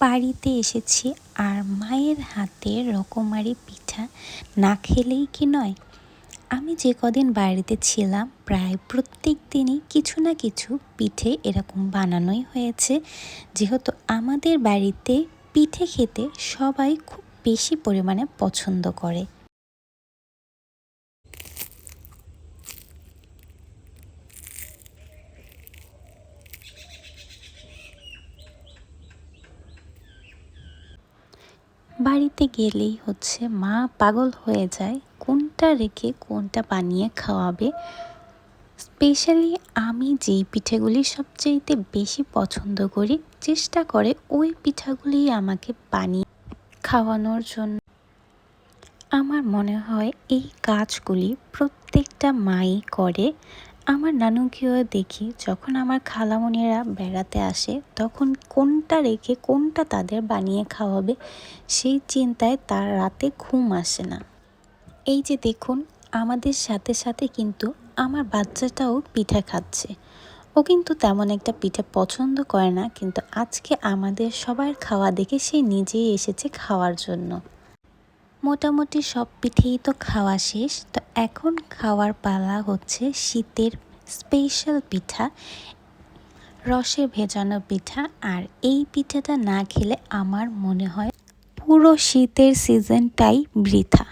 বাড়িতে এসেছি আর মায়ের হাতের রকমারি পিঠা না খেলেই কি নয়। আমি যে কদিন বাড়িতে ছিলাম, প্রায় প্রত্যেক দিনই কিছু না কিছু পিঠে এরকম বানানোই হয়েছে। যেহেতু আমাদের বাড়িতে পিঠে খেতে সবাই খুব বেশি পরিমাণে পছন্দ করে। বাড়িতে গেলেই হচ্ছে মা পাগল হয়ে যায় কোনটা রেখে কোনটা বানিয়ে খাওয়াবে। স্পেশালি আমি যেই পিঠেগুলি সবচেয়েতে বেশি পছন্দ করি চেষ্টা করে ওই পিঠাগুলি আমাকে বানিয়ে খাওয়ানোর জন্য। আমার মনে হয় এই কাজগুলি প্রত্যেকটা মাই করে আমার নানুকেও দেখি যখন আমার খালামণিরা বেড়াতে আসে, তখন কোনটা রেখে কোনটা তাদের বানিয়ে খাওয়াবে সেই চিন্তায় তার রাতে ঘুম আসে না। এই যে দেখুন, আমাদের সাথে সাথে কিন্তু আমার বাচ্চাটাও পিঠা খাচ্ছে। ও কিন্তু তেমন একটা পিঠা পছন্দ করে না, কিন্তু আজকে আমাদের সবার খাওয়া দেখে সে নিজেই এসেছে খাওয়ার জন্য। মোটামুটি সব পিঠেই তো খাওয়া শেষ, তো এখন খাওয়ার পালা হচ্ছে শীতের স্পেশাল পিঠা, রসে ভেজানো পিঠা, আর এই পিঠাটা না খেলে আমার মনে হয় পুরো শীতের সিজনটাই বৃথা।